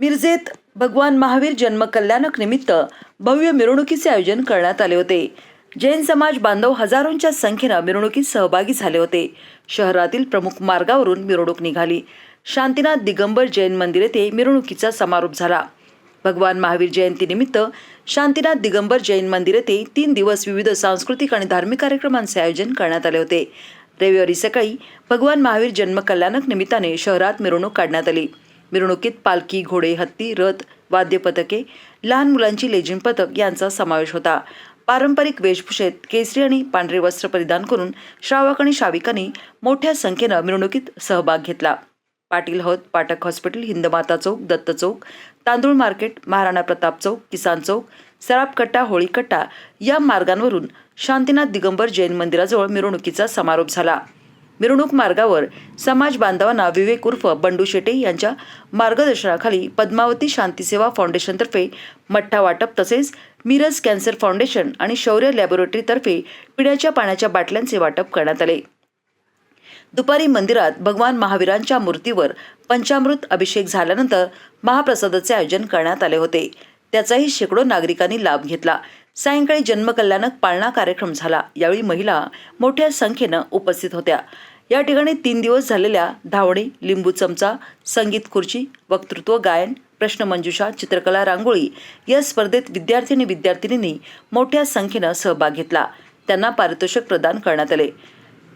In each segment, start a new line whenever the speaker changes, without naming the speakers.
मिरजेत भगवान महावीर जन्म कल्याणक निमित्त भव्य मिरवणुकीचे आयोजन करण्यात आले होते. जैन समाज बांधव हजारोंच्या संख्येनं मिरवणुकीत सहभागी झाले होते. शहरातील प्रमुख मार्गावरून मिरवणूक निघाली. शांतीनाथ दिगंबर जैन मंदिर येथे मिरवणुकीचा समारोप झाला. भगवान महावीर जयंतीनिमित्त शांतीनाथ दिगंबर जैन मंदिर येथे तीन दिवस विविध सांस्कृतिक आणि धार्मिक कार्यक्रमांचे आयोजन करण्यात आले होते. रविवारी सकाळी भगवान महावीर जन्म कल्याणक निमित्ताने शहरात मिरवणूक काढण्यात आली. मिरवणुकीत पालखी घोडे हत्ती रथ वाद्यपथके लहान मुलांची लेझिम पथक यांचा समावेश होता. पारंपरिक वेशभूषेत केसरी आणि पांढरे वस्त्र परिधान करून श्रावक आणि श्राविकांनी मोठ्या संख्येनं मिरवणुकीत सहभाग घेतला. पाटील हौद पाठक हॉस्पिटल हिंदमाता चौक दत्त चौक तांदूळ मार्केट महाराणा प्रताप चौक किसान चौक सरापकट्टा होळीकट्टा या मार्गांवरून शांतीनाथ दिगंबर जैन मंदिराजवळ मिरवणुकीचा समारोप झाला. मिरवणूक मार्गावर समाज बांधवांना विवेक उर्फ बंडू शेटे यांच्या मार्गदर्शनाखाली पद्मावती शांतीसेवा फाउंडेशनतर्फे मठ्ठा वाटप तसेच मिरज कॅन्सर फाउंडेशन आणि शौर्य लॅबोरेटरीतर्फे पिण्याच्या पाण्याच्या बाटल्यांचे वाटप करण्यात आले. दुपारी मंदिरात भगवान महावीरांच्या मूर्तीवर पंचामृत अभिषेक झाल्यानंतर महाप्रसादाचे आयोजन करण्यात आले होते. त्याचाही शेकडो नागरिकांनी लाभ घेतला. सायंकाळी जन्मकल्याणक पाळणा कार्यक्रम झाला. यावेळी महिला मोठ्या संख्येनं उपस्थित होत्या. या ठिकाणी तीन दिवस झालेल्या धावणे लिंबू चमचा संगीत खुर्ची वक्तृत्व गायन प्रश्नमंजुषा चित्रकला रांगोळी या स्पर्धेत विद्यार्थी आणि विद्यार्थिनींनी मोठ्या संख्येनं सहभाग घेतला. त्यांना पारितोषिक प्रदान करण्यात आले.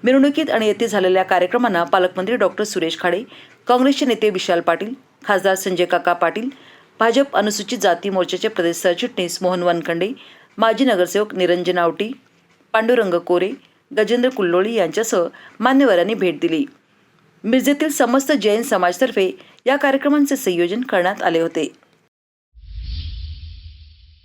मिरवणुकीत आणि येथे झालेल्या कार्यक्रमांना पालकमंत्री डॉक्टर सुरेश खाडे काँग्रेसचे नेते विशाल पाटील खासदार संजय काका पाटील भाजप अनुसूचित जाती मोर्चाचे प्रदेश सरचिटणीस मोहन वानखंडे माजी नगरसेवक निरंजन आवटी पांडुरंग कोरे गजेंद्र कुल्लोळी यांच्यासह मान्यवरांनी भेट दिली. मिरजेतील समस्त जैन समाजतर्फे या कार्यक्रमांचे संयोजन करण्यात आले होते.